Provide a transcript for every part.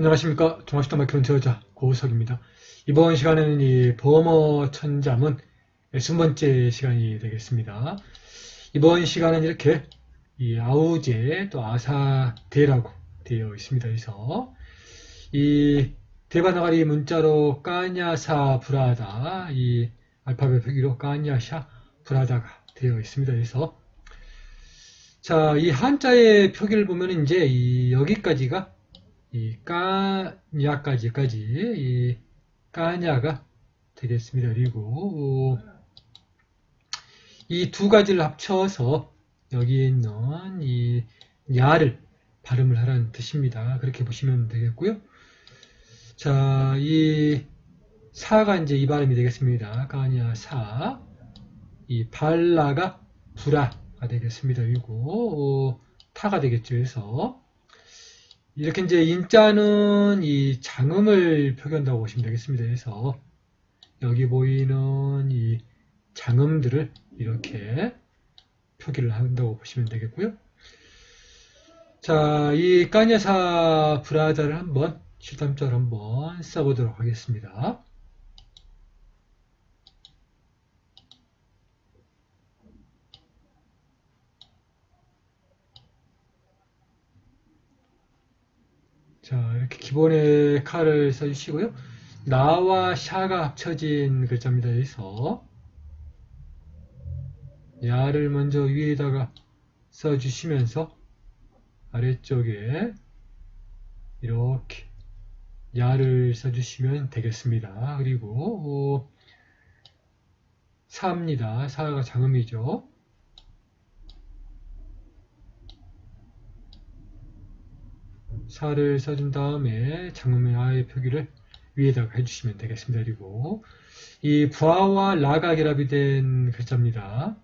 안녕하십니까. 종합시도 마키론 저자 고우석입니다. 이번 시간에는 이 범어 천자문 60번째 시간이 되겠습니다. 이번 시간은 이렇게 이 아우제 또 아사대라고 되어 있습니다. 그래서 이 대바나가리 문자로 까냐사 브라다 이 알파벳 표기로 까냐샤 브라다가 되어 있습니다. 그래서 자, 이 한자의 표기를 보면 이제 이 여기까지가 이 까냐까지까지 이 까냐가 되겠습니다. 그리고 이 두 가지를 합쳐서 여기 있는 이 야를 발음을 하라는 뜻입니다. 그렇게 보시면 되겠고요. 자, 이 사가 이제 이 발음이 되겠습니다. 까냐 사. 이 발라가 불아가 되겠습니다. 그리고 어, 타가 되겠죠. 그래서 이렇게 이제 인자는 이 장음을 표현한다고 보시면 되겠습니다. 그래서 여기 보이는 이 장음들을 이렇게 표기를 한다고 보시면 되겠고요. 자, 이 까냐사 브라자를 한번 실담자를 한번 써보도록 하겠습니다. 자, 이렇게 기본의 칼을 써주시고요. 나와 샤가 합쳐진 글자입니다. 여기서 야를 먼저 위에다가 써주시면서 아래쪽에 이렇게 야를 써주시면 되겠습니다. 그리고 어, 사입니다. 사가 장음이죠. 사를 써준 다음에 아의 표기를 위에다가 해주시면 되겠습니다. 그리고 이 부하와 라가 결합이 된 글자입니다.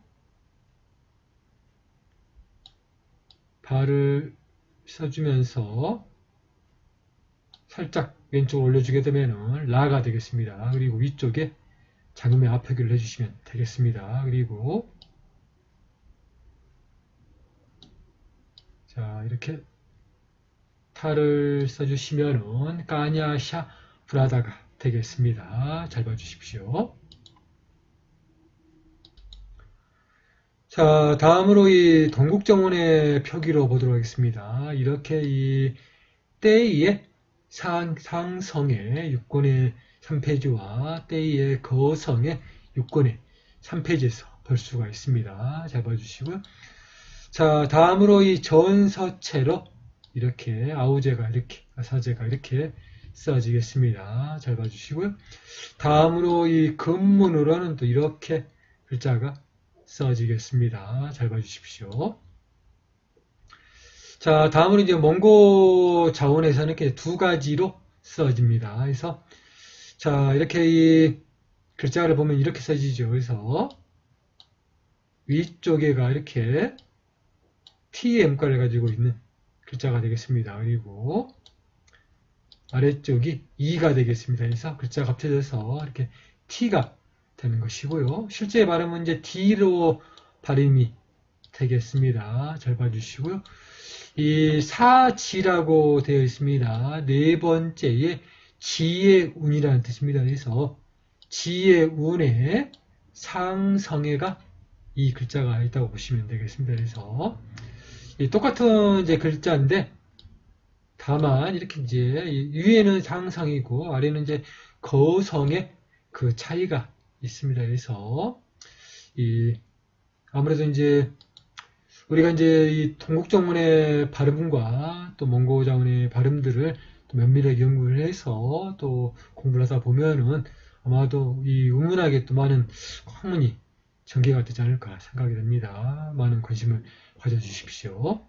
발을 써주면서 살짝 왼쪽으로 올려주게 되면 라가 되겠습니다. 그리고 위쪽에 장음의 앞표기를 해주시면 되겠습니다. 그리고 자 이렇게 타를 써주시면은 까냐샤 브라다가 되겠습니다. 잘 봐주십시오. 자, 다음으로 이 동국정원의 표기로 보도록 하겠습니다. 이렇게 이 때의 상, 상성의 6권의 3페이지와 때의 거성의 6권의 3페이지에서 볼 수가 있습니다. 잘 봐주시고요. 자, 다음으로 이 전서체로 이렇게 아우제가 이렇게 아사제가 이렇게 써지겠습니다. 잘 봐주시고요. 다음으로 이 근문으로는 또 이렇게 글자가 써지겠습니다. 잘 봐주십시오. 자, 다음으로 이제 몽고 자원에서는 이렇게 두 가지로 써집니다. 그래서 자, 이렇게 이 글자를 보면 이렇게 써지죠. 그래서 위쪽에가 이렇게 TM가를 가지고 있는 글자가 되겠습니다. 그리고 아래쪽이 2가 되겠습니다. 그래서 글자가 합쳐져서 이렇게 T가 되는 것이고요. 실제 발음은 이제 D로 발음이 되겠습니다. 잘 봐주시고요. 이 사지라고 되어 있습니다. 네 번째에 지의 운이라는 뜻입니다. 그래서 지의 운에 상성애가 이 글자가 있다고 보시면 되겠습니다. 그래서 똑같은 이제 글자인데 다만 이렇게 이제 위에는 상성이고 아래는 이제 거성의 그 차이가 있습니다. 그래서 이 아무래도 이제 우리가 이제 이 동국정문의 발음과 또 몽고자문의 발음들을 또 면밀하게 연구를 해서 또 공부를 하다 보면은 아마도 이 운문학에 또 많은 학문이 전개가 되지 않을까 생각이 됩니다. 많은 관심을 가져주십시오.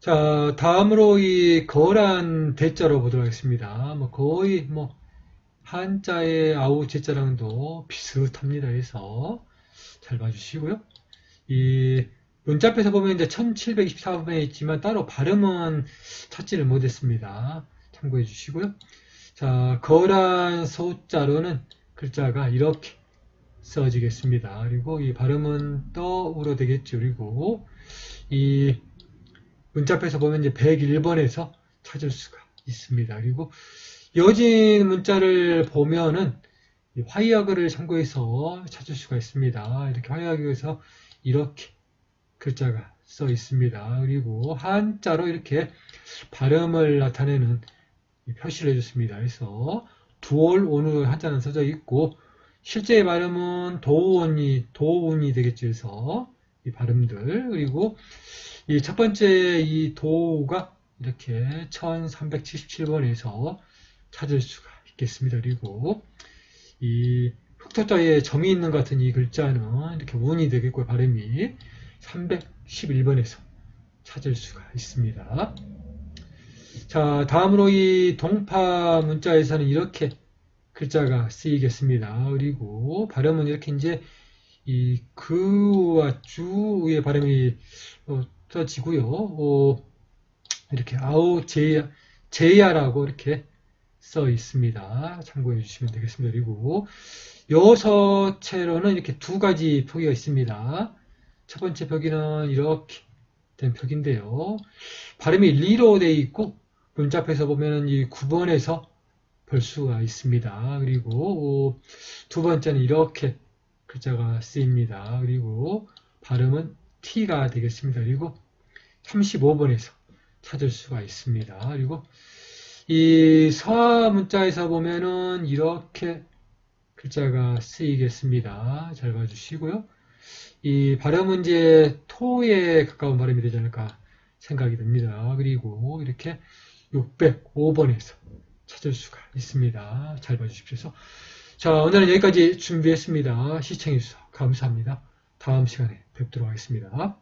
자, 다음으로 이 거란 대자로 보도록 하겠습니다. 뭐 거의 뭐 한자의 아우 제자랑도 비슷합니다. 해서 잘 봐주시고요. 이 문자표에서 보면 이제 1724번에 있지만 따로 발음은 찾지를 못했습니다. 참고해 주시고요. 자, 거란 소자로는 글자가 이렇게 써지겠습니다. 그리고 이 발음은 떠으로 되겠죠. 그리고 이 문자표에서 보면 이제 101번에서 찾을 수가 있습니다. 그리고 여진 문자를 보면은 이 화이어글을 참고해서 찾을 수가 있습니다. 이렇게 화이어글에서 이렇게 글자가 써 있습니다. 그리고 한자로 이렇게 발음을 나타내는 이 표시를 해줬습니다. 그래서 두올 오늘 한자는 써져 있고 실제 발음은 도운이 도운이 되겠죠. 그래서 이 발음들 그리고 이 첫 번째 이 도가 이렇게 1377번에서 찾을 수가 있겠습니다. 그리고 이 흑토자에 점이 있는 것 같은 이 글자는 이렇게 운이 되겠고 발음이 311번에서 찾을 수가 있습니다. 자, 다음으로 이 동파 문자에서는 이렇게 글자가 쓰이겠습니다. 그리고 발음은 이렇게 이제 이 그와 주의 발음이 어, 떠지고요. 어, 이렇게 아우 제야, 제야라고 이렇게 써 있습니다. 참고해 주시면 되겠습니다. 그리고 여서체로는 이렇게 두 가지 표기가 있습니다. 첫 번째 표기는 이렇게 된 표기인데요. 발음이 리로 되어 있고 문자표에서 보면은 이 9번에서 볼 수가 있습니다. 그리고 어, 두 번째는 이렇게 글자가 쓰입니다. 그리고 발음은 T가 되겠습니다. 그리고 35번에서 찾을 수가 있습니다. 그리고 이 서화 문자에서 보면은 이렇게 글자가 쓰이겠습니다. 잘 봐주시고요. 이 발음은 이제 토에 가까운 발음이 되지 않을까 생각이 듭니다. 그리고 이렇게 605번에서 찾을 수가 있습니다. 잘 봐주십시오. 자, 오늘은 여기까지 준비했습니다. 시청해주셔서 감사합니다. 다음 시간에 뵙도록 하겠습니다.